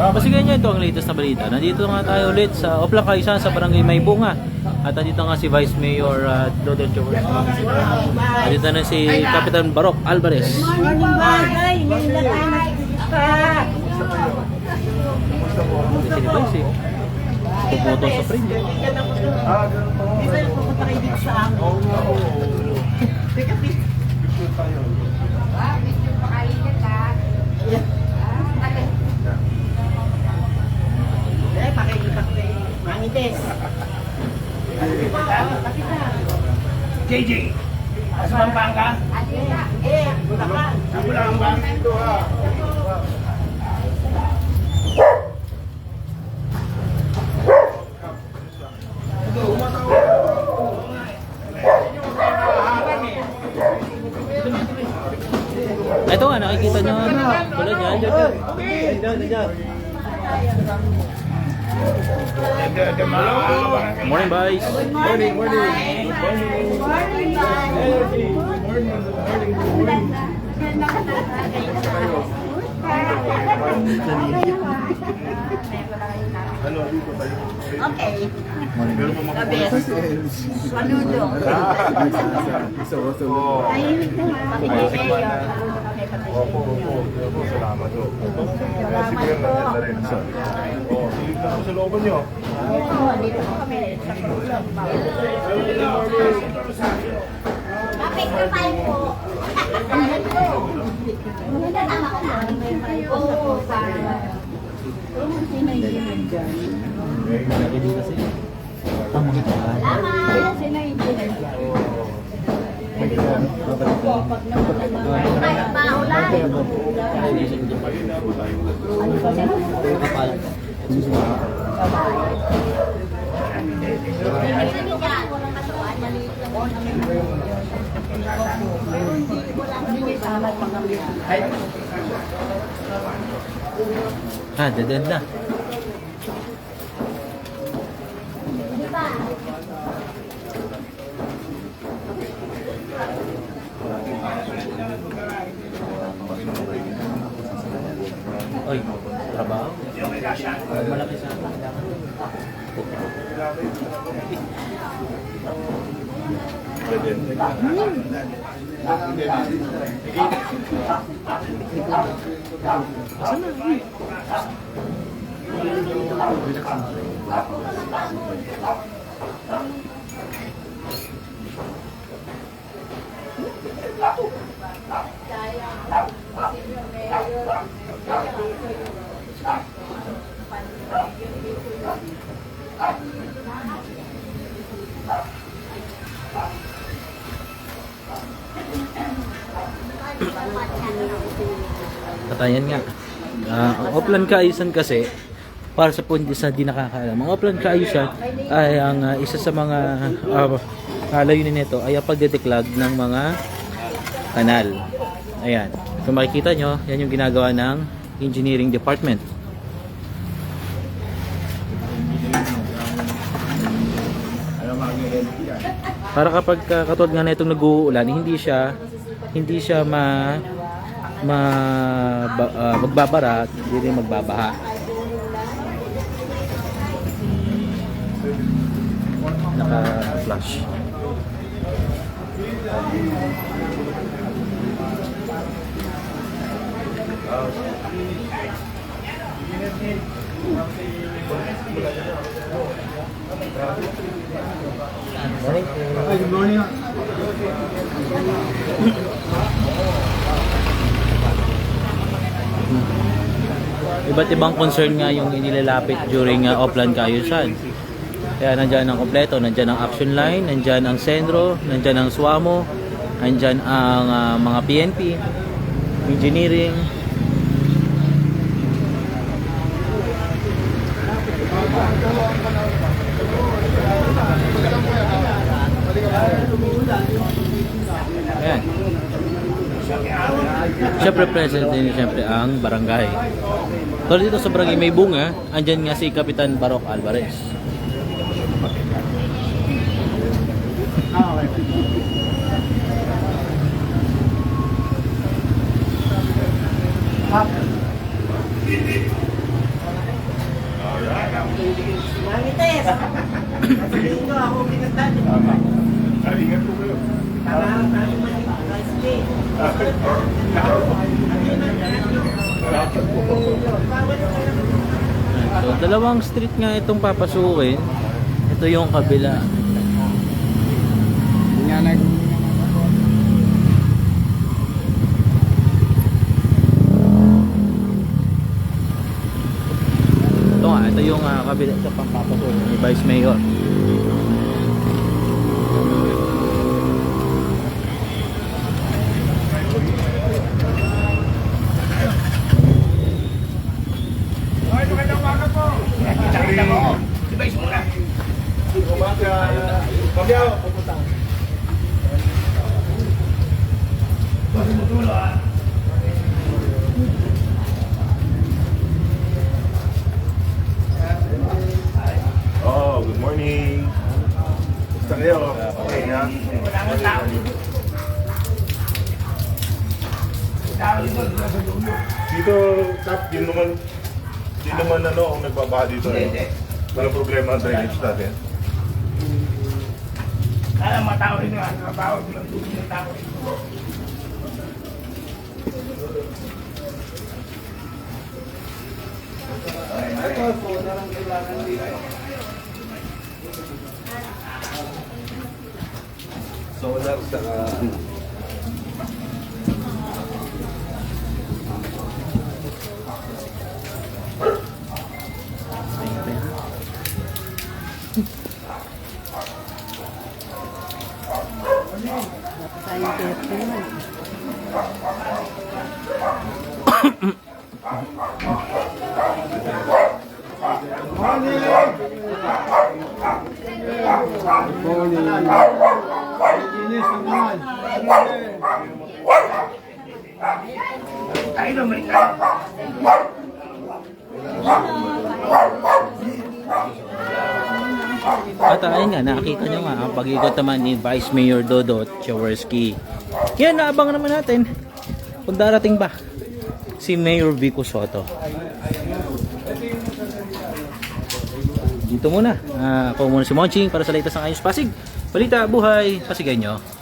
Pasigyan nyo ito ang latest na balita. Nandito nga tayo ulit sa Oplang Kaisan sa Barangay Maybunga. At nandito nga si Vice Mayor uh, Dodo Chores. Nandito na si Kapitan Barok Alvarez. Tayo. Kasi ni Vice eh. Puputo sa frame. eh. Di ba pupunta kayo dito sa amin? Eh, Mangites. JJ, sumambang ka? Eh, Bulacan. Bulang ba? Ito nga, nakikita nyo. Tulad yan. Dyan, dyan. Dyan, dyan, dyan. Morning, Vice. Morning, morning. Morning, Okay. Gabi. Saludo. Tahimik na nga. Opo, opo. Opo, salamat po. Sige lang po sa looban nyo. Dito kami sa. Bakit ka tayo po? Kasama ko na. Oo, para. Salamat! Ay, paulan. Ah, dead end na. Malaki sa At ayan nga. Ah, ang Oplan Kaayusan kasi, para sa pundi sa di nakakaalam, ang Oplan Kaayusan ay ang ah, isa sa mga uh, layunin nito ay ang pagdedeklag ng mga kanal. Ayan. Kung makikita nyo, yan yung ginagawa ng engineering department. Para kapag uh, katulad nga na itong nag-uulan, hindi siya hindi siya ma ma ah, magbabara, hindi rin magbabaha. Naka-flush. Good morning. Iba't ibang concern nga yung inilalapit during uh, offline kaayusan. Kaya nandyan ang kompleto, nandyan ang action line, nandyan ang sendro, nandyan ang SWAMO, nandyan ang uh, mga PNP, engineering, Ayan. Siyempre present din siyempre ang barangay. Tulad dito sa barangay may bunga, andyan nga si Kapitan Barok Alvarez. Marites. Sabihin nyo ako pinagdali. Tama. Ah, ingat po kayo. Para tayo mag-rice day. So, dalawang street nga itong papasukin. Ito yung kabila. Ito nga, ito yung uh, kabila sa pampapasukin ni Vice Mayor. Ay, magandang umaga po. Kita-kita mo. Si Vice muna. Umaga. Kamyaw, pupunta. Oh, good morning. Gusto kayo? Okay na? Wala kang tao dito. Tao dito, dito sa dulo. Dito, tap, yun naman, yun naman ano, ang nagbabaha dito. Hindi, hindi. Eh. Walang problema ang drainage natin. Sana mga tao rin yung trabaho, bilang tubig ng tao rin. Saka ano. Tayo na may tayo. At ayun nga, nakakita nyo nga ang pag-ikot naman ni Vice Mayor Dodot Jaworski. Yan, naabang naman natin kung darating ba si Mayor Vico Soto. Dito muna. Uh, ako muna si Monching para sa latest ng Ayos Pasig. Balita, buhay, Pasigenyo.